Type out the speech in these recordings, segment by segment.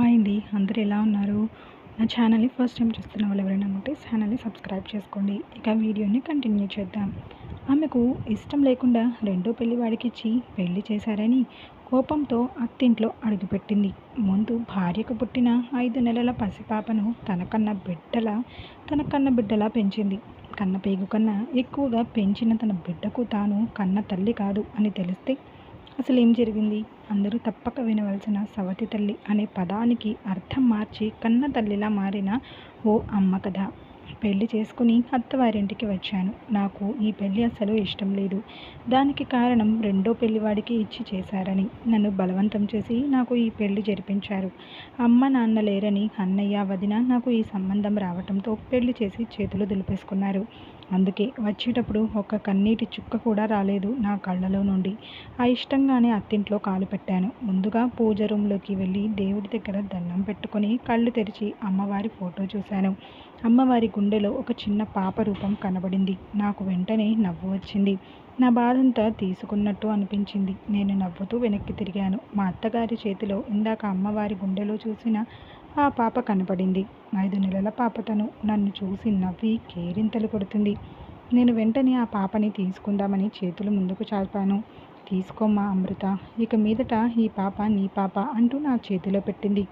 Hi అండి. అందరూ ఎలా ఉన్నారు? నా ఛానల్ని ఫస్ట్ టైం చూస్తున్న వాళ్ళు ఎవరైనా ఉంటే ఛానల్ని సబ్స్క్రైబ్ చేసుకోండి. ఇక వీడియోని కంటిన్యూ చేద్దాం. ఆమెకు ఇష్టం లేకుండా రెండో పెళ్ళి వాడికి ఇచ్చి పెళ్ళి చేశారని కోపంతో అత్తింట్లో అడుగుపెట్టింది. ముందు భార్యకు పుట్టిన ఐదు నెలల పసిపాపను తనకన్న బిడ్డల తన కన్న బిడ్డలా పెంచింది. కన్న పేగు కన్నా ఎక్కువగా పెంచిన తన బిడ్డకు తాను కన్న తల్లి కాదు అని తెలిస్తే అసలు ఏం జరిగింది? అందరూ తప్పక వినవలసిన సవతి తల్లి అనే పదానికి అర్థం మార్చి కన్న తల్లిలా మారిన ఓ అమ్మ కథ. పెళ్ళి చేసుకుని అత్తవారింటికి వచ్చాను. నాకు ఈ పెళ్ళి అసలు ఇష్టం లేదు. దానికి కారణం రెండో పెళ్ళివాడికి ఇచ్చి చేశారని. నన్ను బలవంతం చేసి నాకు ఈ పెళ్ళి జరిపించారు. అమ్మ నాన్న లేరని అన్నయ్య వదిన నాకు ఈ సంబంధం రావటంతో పెళ్ళి చేసి చేతులు దులిపేసుకున్నారు. అందుకే వచ్చేటప్పుడు ఒక్క కన్నీటి చుక్క కూడా రాలేదు నా కళ్ళలో నుండి. ఆ ఇష్టంగానే అత్తింట్లో కాలు పెట్టాను. ముందుగా పూజ రూమ్లోకి వెళ్ళి దేవుడి దగ్గర దండం పెట్టుకొని కళ్ళు తెరిచి అమ్మవారి ఫోటో చూశాను. అమ్మవారి గుండెలో ఒక చిన్న పాప రూపం కనబడింది. నాకు వెంటనే నవ్వు వచ్చింది. నా బాధంతా తీసుకున్నట్టు అనిపించింది. నేను నవ్వుతూ వెనక్కి తిరిగాను. మా అత్తగారి చేతిలో ఇందాక అమ్మవారి గుండెలో చూసిన ఆ పాప కనపడింది ఐదు నెలల పాప తను నన్ను చూసి నవ్వి కేరింతలు కొడుతుంది. నేను వెంటనే ఆ పాపని తీసుకుందామని చేతులు ముందుకు చాపాను. తీసుకోమ్మా అమృత. ఇక మీదట ఈ పాప నీ పాప అంటూ నా చేతిలో పెట్టింది.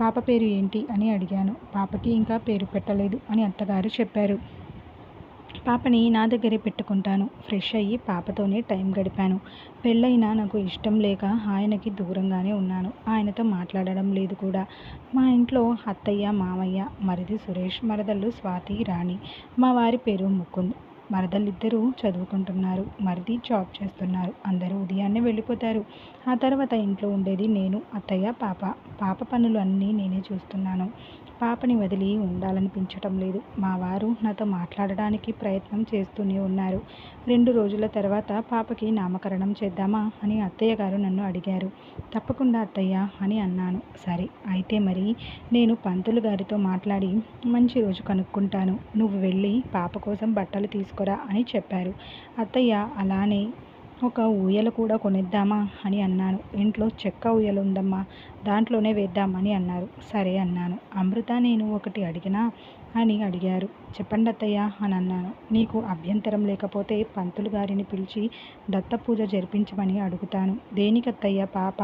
పాప పేరు ఏంటి అని అడిగాను. పాపకి ఇంకా పేరు పెట్టలేదు అని అత్తగారు చెప్పారు. పాపని నా దగ్గరే పెట్టుకుంటాను. ఫ్రెష్ అయ్యి పాపతోనే టైం గడిపాను. పెళ్ళైనా నాకు ఇష్టం లేక ఆయనకి దూరంగానే ఉన్నాను. ఆయనతో మాట్లాడడం లేదు కూడా. మా ఇంట్లో అత్తయ్య మామయ్య మరిది సురేష్ మరదళ్ళు స్వాతి రాణి మా వారి పేరు ముకుంద్. మరదలిద్దరూ చదువుకుంటున్నారు. మరిది జాబ్ చేస్తున్నారు. అందరూ ఉదయాన్నే వెళ్ళిపోతారు. ఆ తర్వాత ఇంట్లో ఉండేది నేను అత్తయ్య పాప. పాప పనులు అన్నీ నేనే చూస్తున్నాను. పాపని వదిలి ఉండాలనిపించటం లేదు. మా వారు నాతో మాట్లాడడానికి ప్రయత్నం చేస్తూనే ఉన్నారు. రెండు రోజుల తర్వాత పాపకి నామకరణం చేద్దామా అని అత్తయ్య గారు నన్ను అడిగారు. తప్పకుండా అత్తయ్య అని అన్నాను. సరే అయితే మరి నేను పంతులు గారితో మాట్లాడి మంచి రోజు కనుక్కుంటాను. నువ్వు వెళ్ళి పాప కోసం బట్టలు తీసుకురా అని చెప్పారు. అత్తయ్య అలానే ఒక ఊయల కూడా కొనిద్దామా అని అన్నాను. ఇంట్లో చెక్క ఊయల ఉందమ్మా దాంట్లోనే వేద్దామని అన్నారు. సరే అన్నాను. అమృత నేను ఒకటి అడిగినా అని అడిగారు. చెప్పండి అత్తయ్య అని అన్నాను. నీకు అభ్యంతరం లేకపోతే పంతులు గారిని పిలిచి దత్త పూజ జరిపించమని అడుగుతాను. దేనికత్తయ్య పాప?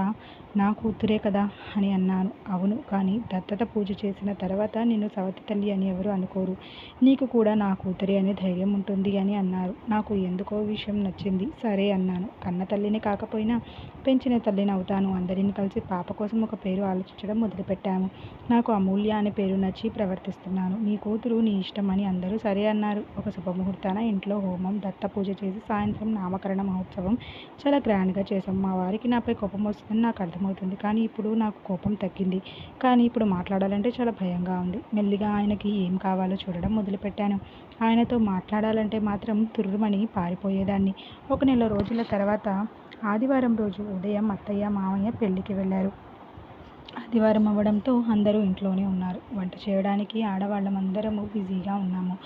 నా కూతురే కదా అని అన్నాను. అవును కానీ దత్తత పూజ చేసిన తర్వాత నేను సవతి తల్లి అని ఎవరు అనుకోరు. నీకు కూడా నా కూతురే అనే ధైర్యం ఉంటుంది అని అన్నారు. నాకు ఎందుకో విషయం నచ్చింది. సరే అన్నాను. కన్న తల్లిని కాకపోయినా పెంచిన తల్లిని అవుతాను. అందరిని కలిసి పాప కోసం ఒక పేరు ఆలోచించడం మొదలుపెట్టాము. నాకు అమూల్య అనే పేరు నచ్చి ప్రవర్తిస్తున్నాను. నీ కూతురు నీ ఇష్టం అని అందరూ సరే అన్నారు. ఒక శుభముహూర్తాన ఇంట్లో హోమం దత్త పూజ చేసి సాయంత్రం నామకరణ మహోత్సవం చాలా గ్రాండ్గా చేసాం మా వారికి నాపై కోపం వస్తుందని నాకు అర్థమవుతుంది. కానీ ఇప్పుడు నాకు కోపం తగ్గింది. కానీ ఇప్పుడు మాట్లాడాలంటే చాలా భయంగా ఉంది. మెల్లిగా ఆయనకి ఏం కావాలో చూడడం మొదలుపెట్టాను. ఆయనతో మాట్లాడాలంటే మాత్రం తుర్రుమని పారిపోయేదాన్ని. ఒక నెల రోజుల తర్వాత ఆదివారం రోజు ఉదయం అత్తయ్య మామయ్య పెళ్ళికి వెళ్ళారు. ఆదివారం అవ్వడంతో అందరూ ఇంట్లోనే ఉన్నారు. వంట చేయడానికి ఆడవాళ్ళమందరము బిజీగా ఉన్నాము.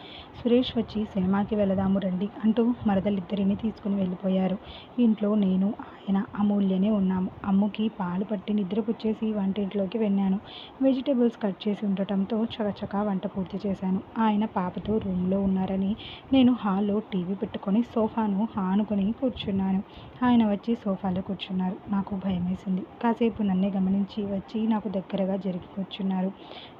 సురేష్ వచ్చి సినిమాకి వెళదాము రండి అంటూ మరదలిద్దరిని తీసుకుని వెళ్ళిపోయారు. ఇంట్లో నేను ఆయన అమూల్యనే ఉన్నాము. అమ్ముకి పాలు పట్టి నిద్రపుచ్చేసి వంటింట్లోకి వెళ్ళాను. వెజిటేబుల్స్ కట్ చేసి ఉండటంతో చకచకా వంట పూర్తి చేశాను. ఆయన పాపతో రూమ్లో ఉన్నారని నేను హాల్లో టీవీ పెట్టుకొని సోఫాను ఆనుకొని కూర్చున్నాను. ఆయన వచ్చి సోఫాలో కూర్చున్నారు. నాకు భయం వేసింది కాసేపు నన్నే గమనించి వచ్చి నాకు దగ్గరగా జరిగి కూర్చున్నారు.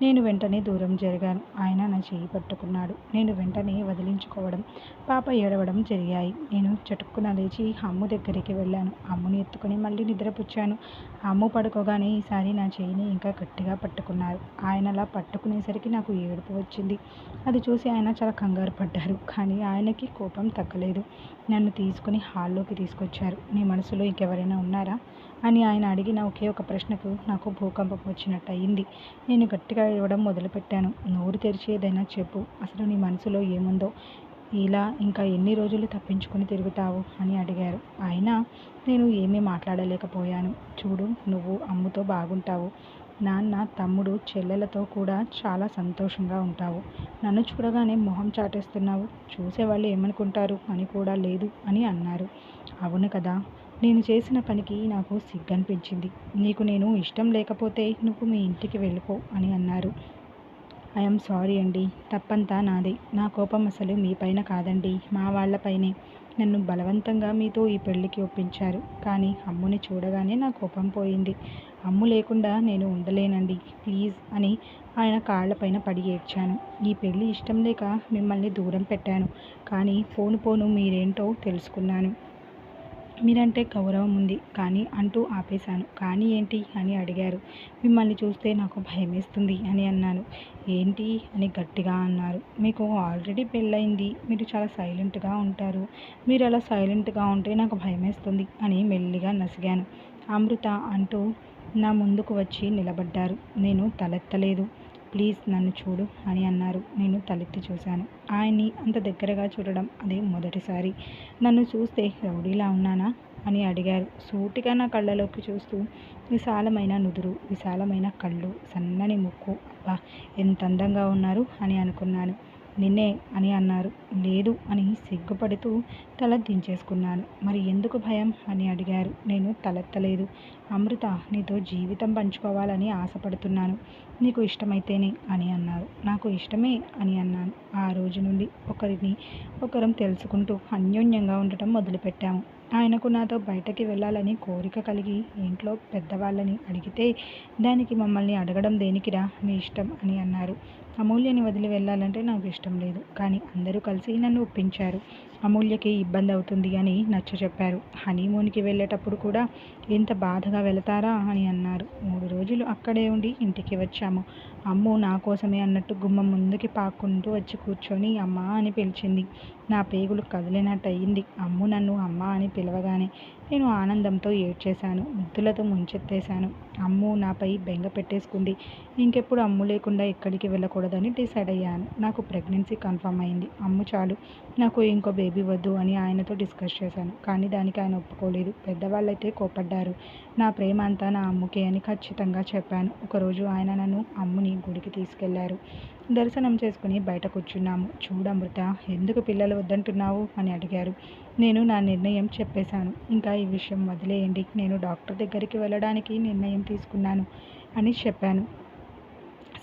నేను వెంటనే దూరం జరిగాను. ఆయన నా చేయి పట్టుకున్నాడు. నేను వెంటనే వదిలించుకోవడం పాప ఏడవడం జరిగాయి. నేను చటుక్కున లేచి అమ్ము దగ్గరికి వెళ్ళాను. అమ్ముని ఎత్తుకుని మళ్ళీ నిద్రపుచ్చాను. అమ్ము పడుకోగానే ఈసారి నా చేయిని ఇంకా గట్టిగా పట్టుకున్నారు. ఆయన అలా పట్టుకునేసరికి నాకు ఏడుపు వచ్చింది. అది చూసి ఆయన చాలా కంగారు పడ్డారు. కానీ ఆయనకి కోపం తగ్గలేదు. నన్ను తీసుకుని హాల్లోకి తీసుకొచ్చారు. నీ మనసులో ఇంకెవరైనా ఉన్నారా? అని ఆయన అడిగిన ఒకే ఒక ప్రశ్నకు నాకు భూకంపం వచ్చినట్టు అయింది నేను గట్టిగా ఇవ్వడం మొదలుపెట్టాను. నోరు తెరిచి ఏదైనా చెప్పు. అసలు నీ మనసులో ఏముందో? ఇలా ఇంకా ఎన్ని రోజులు తప్పించుకొని తిరుగుతావు? అని అడిగారు. అయినా నేను ఏమీ మాట్లాడలేకపోయాను. చూడు నువ్వు అమ్ముతో బాగుంటావు. నాన్న తమ్ముడు చెల్లెలతో కూడా చాలా సంతోషంగా ఉంటావు. నన్ను చూడగానే మొహం చాటేస్తున్నావు. చూసేవాళ్ళు ఏమనుకుంటారు? అని కూడా లేదు అని అన్నారు. అవును కదా? నేను చేసిన పనికి నాకు సిగ్గనిపించింది. నీకు నేను ఇష్టం లేకపోతే నువ్వు మీ ఇంటికి వెళ్ళిపో అని అన్నారు. ఐఎమ్ సారీ అండి. తప్పంతా నాదే. నా కోపం అసలు మీ పైన కాదండి. మా వాళ్ళపైనే నన్ను బలవంతంగా మీతో ఈ పెళ్ళికి ఒప్పించారు. కానీ అమ్ముని చూడగానే నా కోపం పోయింది. అమ్ము లేకుండా నేను ఉండలేనండి. ప్లీజ్ అని ఆయన కాళ్ళపైన పడి ఏడ్చాను. ఈ పెళ్ళి ఇష్టం లేక మిమ్మల్ని దూరం పెట్టాను. కానీ పోను పోను మీరేంటో తెలుసుకున్నాను. మీరంటే గౌరవం ఉంది. కానీ అంటూ ఆపేశాను. కానీ ఏంటి? అని అడిగారు. మిమ్మల్ని చూస్తే నాకు భయమేస్తుంది అని అన్నాను. ఏంటి? అని గట్టిగా అన్నారు. మీకు ఆల్రెడీ పెళ్ళయింది. మీరు చాలా సైలెంట్గా ఉంటారు. మీరు అలా సైలెంట్గా ఉంటే నాకు భయమేస్తుంది అని మెల్లిగా నసిగాను. అమృత అంటూ నా ముందుకు వచ్చి నిలబడ్డారు. నేను తలెత్తలేదు. ప్లీజ్ నన్ను చూడు అని అన్నారు. నేను తలెత్తి చూశాను. ఆయన్ని అంత దగ్గరగా చూడడం అదే మొదటిసారి. నన్ను చూస్తే రౌడీలా ఉన్నానా అని అడిగారు. సూటిగా నా కళ్ళలోకి చూస్తూ విశాలమైన నుదురు విశాలమైన కళ్ళు సన్నని ముక్కు. అబ్బా ఎంత అందంగా ఉన్నారు అని అనుకున్నాను. నిన్నే అని అన్నారు. లేదు అని సిగ్గుపడుతూ తల దించేసుకున్నాను. మరి ఎందుకు భయం? అని అడిగారు. నేను తలెత్తలేదు. అమృత నీతో జీవితం పంచుకోవాలని ఆశపడుతున్నాను. నీకు ఇష్టమైతేనే అని అన్నారు. నాకు ఇష్టమే అని అన్నాను. ఆ రోజు నుండి ఒకరిని ఒకరం తెలుసుకుంటూ అన్యోన్యంగా ఉండటం మొదలుపెట్టాము. ఆయనకు నాతో బయటకి వెళ్ళాలని కోరిక కలిగి ఇంట్లో పెద్దవాళ్ళని అడిగితే దానికి మమ్మల్ని అడగడం దేనికిరా? మీ ఇష్టం అని అన్నారు. అమూల్యని వదిలి వెళ్ళాలంటే నాకు ఇష్టం లేదు. కానీ అందరూ కలిసి నన్ను ఒప్పించారు. అమూల్యకి ఇబ్బంది అవుతుంది అని నచ్చ చెప్పారు. హనీమూన్కి వెళ్ళేటప్పుడు కూడా ఎంత బాధగా వెళతారా? అని అన్నారు. మూడు రోజులు అక్కడే ఉండి ఇంటికి వచ్చాము. అమ్ము నా కోసమే అన్నట్టు గుమ్మం ముందుకి పాక్కుంటూ వచ్చి కూర్చొని అమ్మ అని పిలిచింది. నా పేగులు కదిలినట్టు అయ్యింది అమ్ము నన్ను అమ్మ అని పిలవగానే నేను ఆనందంతో ఏడ్చేశాను. ముద్దులతో ముంచెత్తేశాను. అమ్ము నాపై బెంగ పెట్టేసుకుంది. ఇంకెప్పుడు అమ్ము లేకుండా ఎక్కడికి వెళ్ళకూడదని డిసైడ్ అయ్యాను. నాకు ప్రెగ్నెన్సీ కన్ఫర్మ్ అయింది. అమ్ము చాలు. నాకు ఇంకో బేబీ వద్దు అని ఆయనతో డిస్కస్ చేశాను. కానీ దానికి ఆయన ఒప్పుకోలేదు. పెద్దవాళ్ళైతే కోపడ్డారు నా ప్రేమ అంతా నా అమ్ముకే అని ఖచ్చితంగా చెప్పాను. ఒకరోజు ఆయన నన్ను అమ్ముని గుడికి తీసుకెళ్ళారు. దర్శనం చేసుకుని బయట కూర్చున్నాము. చూడమృత ఎందుకు పిల్లలు వద్దంటున్నావు? అని అడిగారు. నేను నా నిర్ణయం చెప్పేశాను. ఇంకా ఈ విషయం వదిలేయండి. నేను డాక్టర్ దగ్గరికి వెళ్ళడానికి నిర్ణయం తీసుకున్నాను అని చెప్పాను.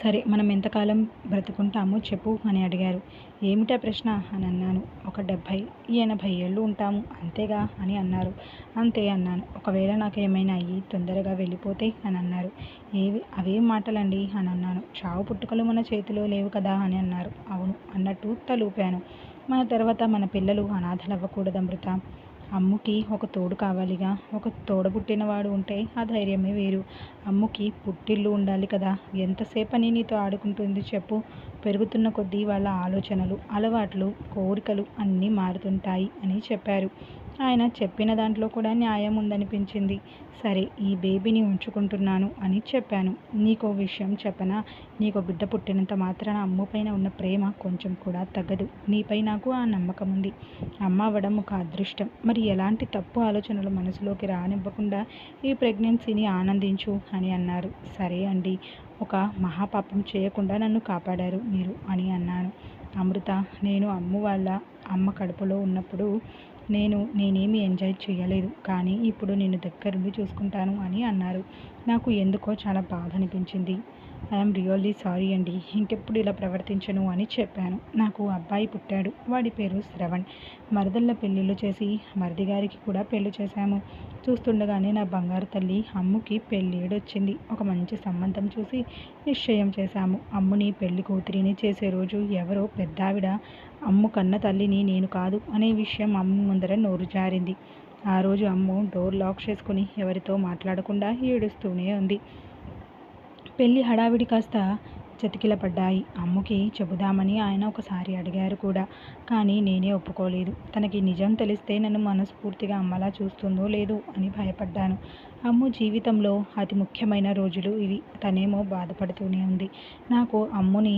సరే మనం ఎంతకాలం బ్రతుకుంటామో చెప్పు అని అడిగారు. ఏమిటా ప్రశ్న? అని అన్నాను. ఒక డెబ్భై ఎనభై ఏళ్ళు ఉంటాము అంతేగా? అని అన్నారు. అంతే అన్నాను. ఒకవేళ నాకు ఏమైనా అయ్యి తొందరగా వెళ్ళిపోతే? అని అన్నారు. ఏవి అవేం మాటలండి? అని అన్నాను. చావు పుట్టుకలు మన చేతిలో లేవు కదా? అని అన్నారు. అవును అన్నట్టు తలూపాను. మన తర్వాత మన పిల్లలు అనాథలు అవ్వకూడదు అమృతం అమ్ముకి ఒక తోడు కావాలిగా. ఒక తోడబుట్టినవాడు ఉంటే ఆ ధైర్యమే వేరు. అమ్ముకి పుట్టిల్లు ఉండాలి కదా. ఎంతసేపని నీతో ఆడుకుంటుంది చెప్పు. పెరుగుతున్న కొద్దీ వాళ్ళ ఆలోచనలు అలవాట్లు కోరికలు అన్నీ మారుతుంటాయి అని చెప్పారు. ఆయన చెప్పిన దాంట్లో కూడా న్యాయం ఉందనిపించింది. సరే ఈ బేబీని ఉంచుకుంటున్నాను అని చెప్పాను. నీకో విషయం చెప్పనా? నీకో బిడ్డ పుట్టినంత మాత్రాన అమ్మ పైన ఉన్న ప్రేమ కొంచెం కూడా తగ్గదు. నీపై నాకు ఆ నమ్మకం ఉంది. అమ్మ అవ్వడం ఒక అదృష్టం. మరి ఎలాంటి తప్పు ఆలోచనలు మనసులోకి రానివ్వకుండా ఈ ప్రెగ్నెన్సీని ఆనందించు అని అన్నారు. సరే అండి ఒక మహాపాపం చేయకుండా నన్ను కాపాడారు మీరు అని అన్నాను. అమృత నేను అమ్ము వాళ్ళ అమ్మ కడుపులో ఉన్నప్పుడు నేను నేనేమి ఎంజాయ్ చేయలేదు. కానీ ఇప్పుడు నేను దగ్గరుండి చూసుకుంటాను అని అన్నారు. నాకు ఎందుకో చాలా బాధ అనిపించింది. ఐఎమ్ రియల్లీ సారీ అండి. ఇంకెప్పుడు ఇలా ప్రవర్తించను అని చెప్పాను. నాకు అబ్బాయి పుట్టాడు. వాడి పేరు శ్రవణ్. మరదళ్ళ పెళ్ళిళ్ళు చేసి మరిది గారికి కూడా పెళ్ళి చేశాము. చూస్తుండగానే నా బంగారు తల్లి అమ్ముకి పెళ్ళేడొచ్చింది. ఒక మంచి సంబంధం చూసి నిశ్చయం చేశాము. అమ్ముని పెళ్ళి కూతురిని చేసే రోజు ఎవరో పెద్దావిడ అమ్ము కన్న తల్లిని నేను కాదు అనే విషయం అమ్ము ముందర నోరు జారింది. ఆ రోజు అమ్ము డోర్ లాక్ చేసుకుని ఎవరితో మాట్లాడకుండా ఏడుస్తూనే ఉంది. పెళ్ళి హడావిడి కాస్త చతికిలపడ్డాయి. అమ్ముకి చెబుదామని ఆయన ఒకసారి అడిగారు కూడా. కానీ నేనే ఒప్పుకోలేదు. తనకి నిజం తెలిస్తే నన్ను మనస్ఫూర్తిగా అమ్మలా చూస్తుందో లేదో అని భయపడ్డాను. అమ్ము జీవితంలో అతి ముఖ్యమైన రోజులు ఇవి. తనేమో బాధపడుతూనే ఉంది. నాకు అమ్ముని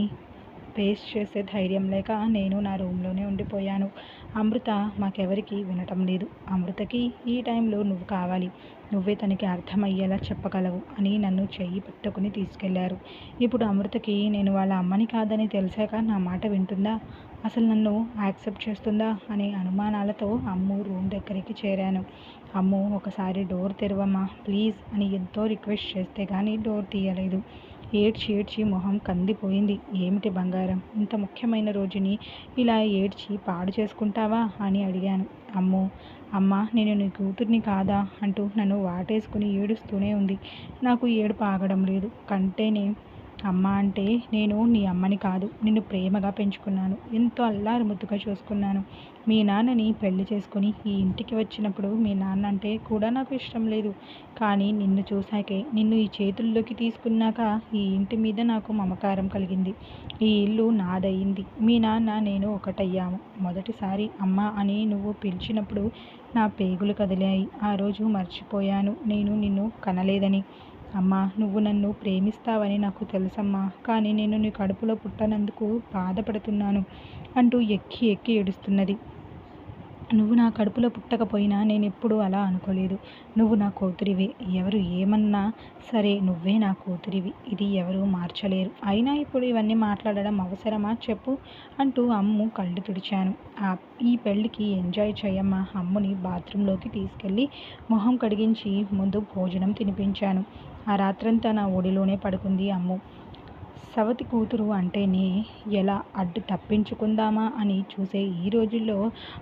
ఫేస్ చేసే ధైర్యం లేక నేను నా రూమ్లోనే ఉండిపోయాను. అమృత మాకెవరికి వినటం లేదు. అమృతకి ఈ టైంలో నువ్వు కావాలి. నువ్వే తనకి అర్థమయ్యేలా చెప్పగలవు అని నన్ను చెయ్యి పట్టుకుని తీసుకెళ్ళారు. ఇప్పుడు అమృతకి నేను వాళ్ళ అమ్మని కాదని తెలిసాక నా మాట వింటుందా? అసలు నన్ను యాక్సెప్ట్ చేస్తుందా? అనే అనుమానాలతో అమ్ము రూమ్ దగ్గరికి చేరాను. అమ్ము ఒకసారి డోర్ తెరవమ్మా ప్లీజ్ అని ఎంతో రిక్వెస్ట్ చేస్తే కానీ డోర్ తీయలేదు. ఏడ్చి ఏడ్చి మొహం కందిపోయింది. ఏమిటి బంగారం? ఇంత ముఖ్యమైన రోజుని ఇలా ఏడ్చి పాడు చేసుకుంటావా? అని అడిగాను. అమ్మో! అమ్మ నేను నీ కూతుర్ని కాదా? అంటూ నన్ను వాటేసుకుని ఏడుస్తూనే ఉంది. నాకు ఏడుపు ఆగడం లేదు. కంటేనే అమ్మ అంటే నేను నీ అమ్మని కాదు నిన్ను ప్రేమగా పెంచుకున్నాను. ఎంతో అల్లారు ముద్దుగా చూసుకున్నాను. మీ నాన్నని పెళ్ళి చేసుకుని ఈ ఇంటికి వచ్చినప్పుడు మీ నాన్న అంటే కూడా నాకు ఇష్టం లేదు. కానీ నిన్ను చూశాకే నిన్ను ఈ చేతుల్లోకి తీసుకున్నాక ఈ ఇంటి మీద నాకు మమకారం కలిగింది. ఈ ఇల్లు నాదయింది మీ నాన్న నేను ఒకటయ్యాము. మొదటిసారి అమ్మ అని నువ్వు పిలిచినప్పుడు నా పేగులు కదిలాయి. ఆ రోజు మర్చిపోయాను. నేను నిన్ను కనలేదని. అమ్మా నువ్వు నన్ను ప్రేమిస్తావని నాకు తెలుసమ్మా. కానీ నేను నీ కడుపులో పుట్టనందుకు బాధపడుతున్నాను అంటూ ఎక్కి ఎక్కి ఏడుస్తున్నది. నువ్వు నా కడుపులో పుట్టకపోయినా నేను ఎప్పుడూ అలా అనుకోలేదు. నువ్వు నా కూతురివే. ఎవరు ఏమన్నా సరే నువ్వే నా కూతురివి. ఇది ఎవరు మార్చలేరు. అయినా ఇప్పుడు ఇవన్నీ మాట్లాడడం అవసరమా? చెప్పు అంటూ అమ్ము కళ్ళు తుడిచాను. ఆ ఈ పెళ్ళికి ఎంజాయ్ చేయమ్మా అమ్ముని బాత్రూంలోకి తీసుకెళ్ళి మొహం కడిగించి ముందు భోజనం తినిపించాను. ఆ రాత్రంతా నా ఒడిలోనే పడుకుంది అమ్ము. సవతి కూతురు అంటేనే ఎలా అడ్డు తప్పించుకుందామా అని చూసే ఈ రోజుల్లో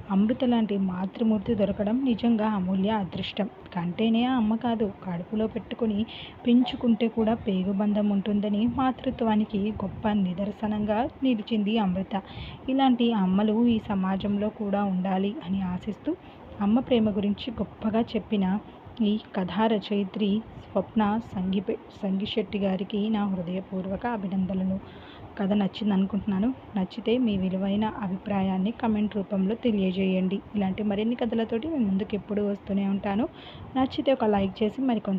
అమృత లాంటి మాతృమూర్తి దొరకడం నిజంగా అమూల్య అదృష్టం. కంటేనే అమ్మ కాదు కడుపులో పెట్టుకుని పెంచుకుంటే కూడా పేగుబంధం ఉంటుందని మాతృత్వానికి గొప్ప నిదర్శనంగా నిలిచింది అమృత. ఇలాంటి అమ్మలు ఈ సమాజంలో కూడా ఉండాలి అని ఆశిస్తూ అమ్మ ప్రేమ గురించి గొప్పగా చెప్పిన ఈ కథా రచయిత్రి స్వప్న సంగిపె సంగిశెట్టి గారికి నా హృదయపూర్వక అభినందనలు. కథ నచ్చింది అనుకుంటున్నాను నచ్చితే మీ విలువైన అభిప్రాయాన్ని కమెంట్ రూపంలో తెలియజేయండి. ఇలాంటి మరిన్ని కథలతోటి నేను ముందుకు ఎప్పుడు వస్తూనే ఉంటాను. నచ్చితే ఒక లైక్ చేసి మరికొంత